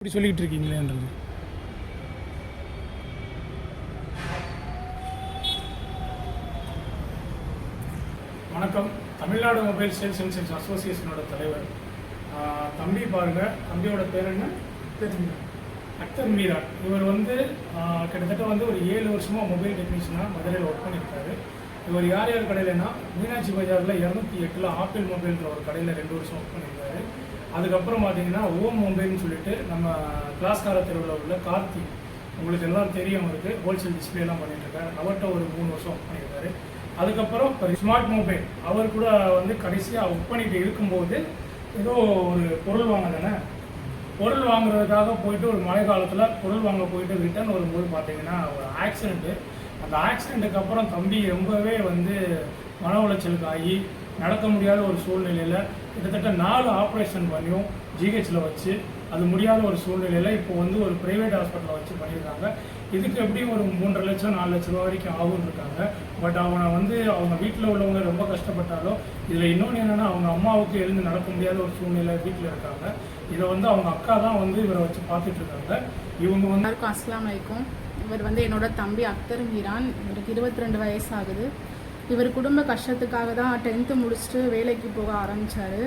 இப்படி சொல்லிக்கிட்டு இருக்கீங்களேன்றது. வணக்கம். Tamil Nadu mobile sales and sales அசோசியேஷனோட தலைவர். ஆஹ் தம்பி பாருங்க. தம்பியோட பேர் என்ன? அக்தர் மீரா. இவர் வந்து கிட்டத்தட்ட வந்து ஒரு ஏழு வருஷமா மொபைல் டெக்னீஷியனாக மதுரையில் ஒர்க் பண்ணியிருக்காரு இவர் யார் யார் கடையிலன்னா மீனாட்சி பஜாரில் இரநூத்தி எட்டில் ஆப்பிள் மொபைல்ன்ற ஒரு கடையில் ரெண்டு வருஷம் ஒர்க் பண்ணியிருக்காரு அதுக்கப்புறம் பார்த்தீங்கன்னா ஓம் மும்பைன்னு சொல்லிட்டு நம்ம கிளாஸ்கார தெருவில் உள்ள கார்த்தி உங்களுக்கு எல்லாம் தெரியும் அவருக்கு ஹோல்சேல் டிஸ்பிளேலாம் பண்ணிட்டு இருக்காரு. அவர்கிட்ட ஒரு மூணு வருஷம் ஒர்க் பண்ணியிருக்காரு. அதுக்கப்புறம் இப்போ ஸ்மார்ட் மொபைல் அவர் கூட வந்து கடைசியாக ஒர்க் பண்ணிட்டு இருக்கும்போது ஏதோ ஒரு பொருள் வாங்க தானே பொருள் வாங்குறதுக்காக போயிட்டு ஒரு மழை காலத்தில் பொருள் வாங்க போயிட்டு ரிட்டர்ன் வரும்போது பார்த்தீங்கன்னா ஒரு ஆக்சிடென்ட்டு அந்த ஆக்சிடென்ட்டுக்கு அப்புறம் தம்பி ரொம்பவே வந்து மன உளைச்சலுக்கு ஆகி நடக்க முடியாத ஒரு சூழ்நிலையில் கிட்டத்தட்ட நாலு ஆப்ரேஷன் பண்ணியும் ஜிஹெச்சில் வச்சு அது முடியாத ஒரு சூழ்நிலையில் இப்போ வந்து ஒரு ப்ரைவேட் ஹாஸ்பிட்டலில் வச்சு பண்ணியிருக்காங்க. இதுக்கு எப்படியும் ஒரு மூன்றரை லட்சம் நாலு லட்ச ரூபா வரைக்கும் ஆகும் இருக்காங்க. பட் அவனை வந்து அவங்க வீட்டில் உள்ளவங்க ரொம்ப கஷ்டப்பட்டாலும் இதில் இன்னொன்று என்னென்னா அவங்க அம்மாவுக்கு எழுந்து நடக்க முடியாத ஒரு சூழ்நிலை வீட்டில் இருக்காங்க. இதை வந்து அவங்க அக்கா தான் வந்து இவரை வச்சு பார்த்துட்டு இருக்காங்க. இவங்க வந்து எல்லாருக்கும் அஸ்லாம் வலைக்கும் இவர் வந்து என்னோட தம்பி அக்தர் மீரான். இவருக்கு இருபத்தி ரெண்டு வயசு ஆகுது. இவர் குடும்ப கஷ்டத்துக்காக தான் டென்த்து முடிச்சுட்டு வேலைக்கு போக ஆரம்பித்தார்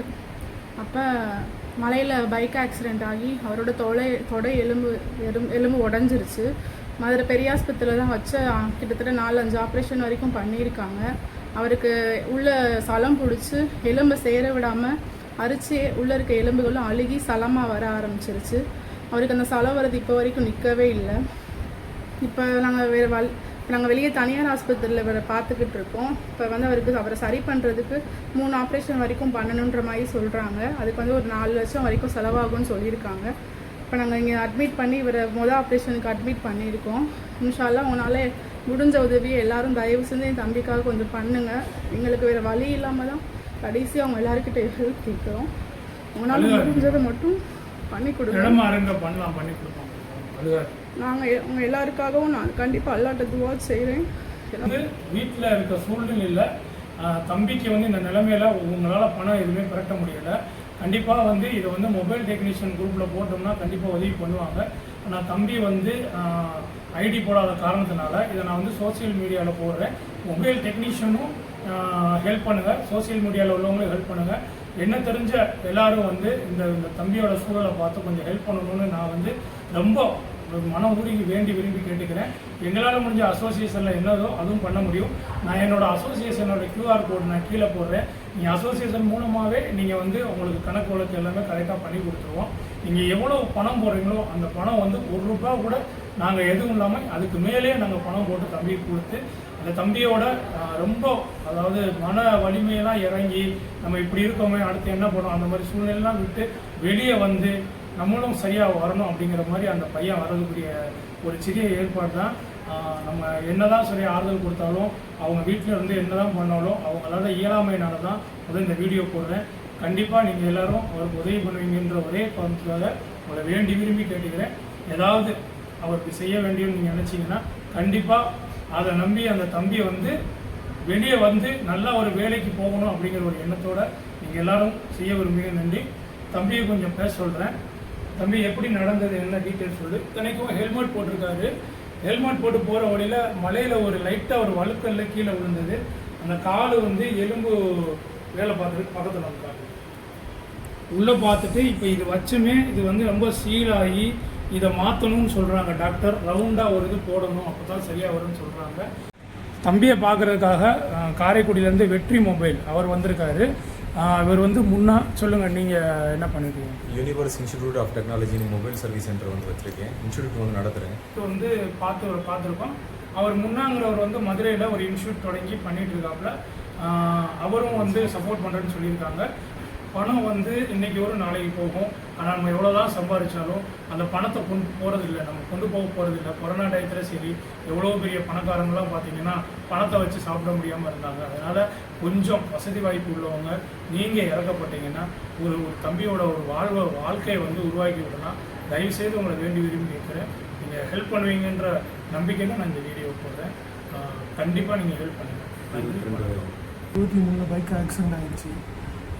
அப்போ மலையில் பைக் ஆக்சிடெண்ட் ஆகி அவரோட தொலை தொடை எலும்பு எலும்பு எலும்பு உடஞ்சிருச்சு. மதுரை பெரியாஸ்பத்திரியில் தான் வச்சு கிட்டத்தட்ட நாலு அஞ்சு ஆப்ரேஷன் வரைக்கும் பண்ணியிருக்காங்க. அவருக்கு உள்ள சலம் பிடிச்சி எலும்பை சேர விடாமல் அரிச்சு உள்ளே இருக்க எலும்புகளும் அழுகி சலமாக வர ஆரம்பிச்சிருச்சு. அவருக்கு அந்த சலம் வரது இப்போ வரைக்கும் நிற்கவே இல்லை. இப்போ நாங்கள் வேறு வல் நாங்கள் வெளியே தனியார் ஆஸ்பத்திரியில் இவரை பார்த்துக்கிட்டு இருக்கோம். இப்போ வந்து அவருக்கு அவரை சரி பண்ணுறதுக்கு மூணு ஆப்ரேஷன் வரைக்கும் பண்ணணுன்ற மாதிரி சொல்கிறாங்க அதுக்கு வந்து ஒரு நாலு லட்சம் வரைக்கும் செலவாகும்னு சொல்லியிருக்காங்க. இப்போ நாங்கள் இங்கே அட்மிட் பண்ணி இவரை மொதல் ஆப்ரேஷனுக்கு அட்மிட் பண்ணியிருக்கோம். இன்ஷால்லா உங்களால் முடிஞ்ச உதவியை எல்லாரும் தயவு செஞ்சு என் தம்பிக்காக கொஞ்சம் பண்ணுங்கள் எங்களுக்கு வேறு வழி இல்லாமல் தான் கடைசி அவங்க எல்லாருக்கிட்ட ஹெல்ப் கேட்குறோம். உங்களால் முடிஞ்சதை மட்டும் பண்ணி கொடுங்க. பண்ணலாம் பண்ணி அழுகாது நாங்கள் உங்கள் எல்லாருக்காகவும் நான் கண்டிப்பாக அல்லாட்ட துவா செய்கிறேன் வந்து வீட்டில் இருக்க சூழ்நிலையில் தம்பிக்கு வந்து இந்த நிலைமையில் உங்களால் பணம் எதுவுமே புரட்ட முடியலை. கண்டிப்பாக வந்து இதை வந்து மொபைல் டெக்னீஷியன் குரூப்பில் போட்டோம்னா கண்டிப்பாக உதவி பண்ணுவாங்க. ஆனால் தம்பி வந்து ஐடி போடாத காரணத்தினால இதை நான் வந்து சோஷியல் மீடியாவில் போடுறேன். மொபைல் டெக்னீஷியனும் ஹெல்ப் பண்ணுங்கள் சோஷியல் மீடியாவில் உள்ளவங்களும் ஹெல்ப் பண்ணுங்கள் என்ன தெரிஞ்ச எல்லாரும் வந்து இந்த இந்த தம்பியோட சூழலை பார்த்து கொஞ்சம் ஹெல்ப் பண்ணணும்னு நான் வந்து ரொம்ப ஒரு மனம் உருகி வேண்டி விரும்பி கேட்டுக்கிறேன். எங்களால் முடிஞ்ச அசோசியேஷனில் என்னதோ அதுவும் பண்ண முடியும். நான் என்னோட அசோசியேஷனோட கியூஆர் கோட் நான் கீழே போடுறேன். நீங்கள் அசோசியேஷன் மூலமாகவே நீங்கள் வந்து உங்களுக்கு கணக்கு வழக்கு எல்லாமே கரெக்டாக பண்ணி கொடுத்துருவோம். நீங்கள் எவ்வளோ பணம் போடுறீங்களோ அந்த பணம் வந்து ஒரு ரூபா கூட நாங்கள் எதுவும் இல்லாமல் அதுக்கு மேலே நாங்கள் பணம் போட்டு தம்பிக்கு கொடுத்து அந்த தம்பியோட ரொம்ப அதாவது மன வலிமையெல்லாம் இறங்கி நம்ம இப்படி இருக்கோமே அடுத்து என்ன பண்ணோம் அந்த மாதிரி சூழ்நிலைலாம் விட்டு வெளியே வந்து நம்மளும் சரியாக வரணும் அப்படிங்கிற மாதிரி அந்த பையன் வரதுக்குரிய ஒரு சிறிய ஏற்பாடு தான் நம்ம என்னதான் சரி ஆறுதல் கொடுத்தாலும் அவங்க வீட்டில் இருந்து என்னதான் பண்ணாலும் அவங்களால இயலாமையினால தான் முதல் இந்த வீடியோ போடுறேன். கண்டிப்பாக நீங்கள் எல்லாரும் அவருக்கு உதவி பண்ணுவீங்கன்ற ஒரே காரணத்துக்காக உங்களை வேண்டி விரும்பி கேட்டுக்கிறேன். ஏதாவது அவருக்கு செய்ய வேண்டியன்னு நீங்கள் நினச்சிங்கன்னா கண்டிப்பாக அதை நம்பி அந்த தம்பி வந்து வெளியே வந்து நல்ல ஒரு வேலைக்கு போகணும் அப்படிங்கிற ஒரு எண்ணத்தோடு நீங்கள் எல்லாரும் செய்ய விரும்புகிறேன். நன்றி. தம்பியை கொஞ்சம் பேச சொல்கிறேன் தம்பி எப்படி நடந்தது? என்ன டீட்டெயில் சொல்லு? இத்தனைக்கும் ஹெல்மெட் போட்டிருக்காரு. ஹெல்மெட் போட்டு போகிற வழியில் மலையில் ஒரு லைட்டாக ஒரு வழுக்கல்ல கீழே விழுந்தது. அந்த காலு வந்து எலும்பு வேலை பார்த்துட்டு பக்கத்தில் வந்தார் உள்ளே பார்த்துட்டு இப்போ இது வச்சுமே இது வந்து ரொம்ப சீலாகி இதை மாற்றணும்னு சொல்கிறாங்க டாக்டர் ரவுண்டாக ஒரு இது போடணும் அப்போ தான் சரியாக வரும்னு சொல்கிறாங்க தம்பியை பார்க்குறதுக்காக காரைக்குடியிலேருந்து வெற்றி மொபைல் அவர் வந்திருக்காரு. இவர் வந்து முன்னா சொல்லுங்கள் நீங்கள் என்ன பண்ணிருக்கீங்க? யூனிவர்ஸ் இன்ஸ்டிடியூட் ஆஃப் டெக்னாலஜின்னு மொபைல் சர்வீஸ் சென்டர் வந்து வச்சிருக்கேன். இன்ஸ்டியூட் வந்து நடத்துகிறேன் இப்போ வந்து பார்த்து பார்த்துருக்கோம். அவர் முன்னாங்கிறவர் வந்து மதுரையில் ஒரு இன்ஸ்டியூட் தொடங்கி பண்ணிட்டு இருக்காப்புல அவரும் வந்து சப்போர்ட் பண்ணுறேன்னு சொல்லியிருக்காங்க. பணம் வந்து இன்னைக்கு வரும் நாளைக்கு போகும். ஆனால் நம்ம எவ்வளோ தான் சம்பாதிச்சாலும் அந்த பணத்தை கொண்டு போகிறதில்ல நம்ம கொண்டு போக போகிறதில்ல கொரோனா டயத்தில் சரி எவ்வளோ பெரிய பணக்காரங்களாம் பார்த்தீங்கன்னா பணத்தை வச்சு சாப்பிட முடியாமல் இருந்தாங்க. அதனால் கொஞ்சம் வசதி வாய்ப்பு உள்ளவங்க நீங்கள் இறக்கப்பட்டீங்கன்னா ஒரு ஒரு தம்பியோட ஒரு வாழ்வை வாழ்க்கையை வந்து உருவாக்கி விடலாம். தயவுசெய்து உங்களை வேண்டி விரும்பி கேட்குறேன். நீங்கள் ஹெல்ப் பண்ணுவீங்கன்ற நம்பிக்கையில் நான் இந்த வீடியோ போடுறேன். கண்டிப்பாக நீங்கள் ஹெல்ப் பண்ணுங்கள் இருபத்தி மூணு பைக் ஆக்சிடென்ட் ஆகிடுச்சு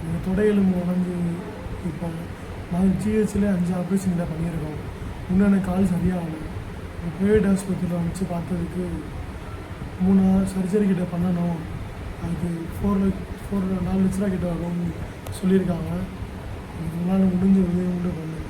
எங்கள் தொடையெலும்பு உடஞ்சி இப்போ நான் ஜிஹெச்சில் அஞ்சு ஆப்ரேஷன் பண்ணியிருக்கோம். இன்னும் எனக்கு கால் சரியாகலை. ப்ரைவேட் ஆஸ்பத்திரியில் அமைச்சு பார்த்ததுக்கு மூணு சர்ஜரி கிட்ட பண்ணணும். அதுக்கு ஃபோர் ஃபோர் நாலு லட்ச ரூபா கிட்ட வரும்னு சொல்லியிருக்காங்க. உங்களால் முடிஞ்ச உதவி மட்டும் பண்ணுங்க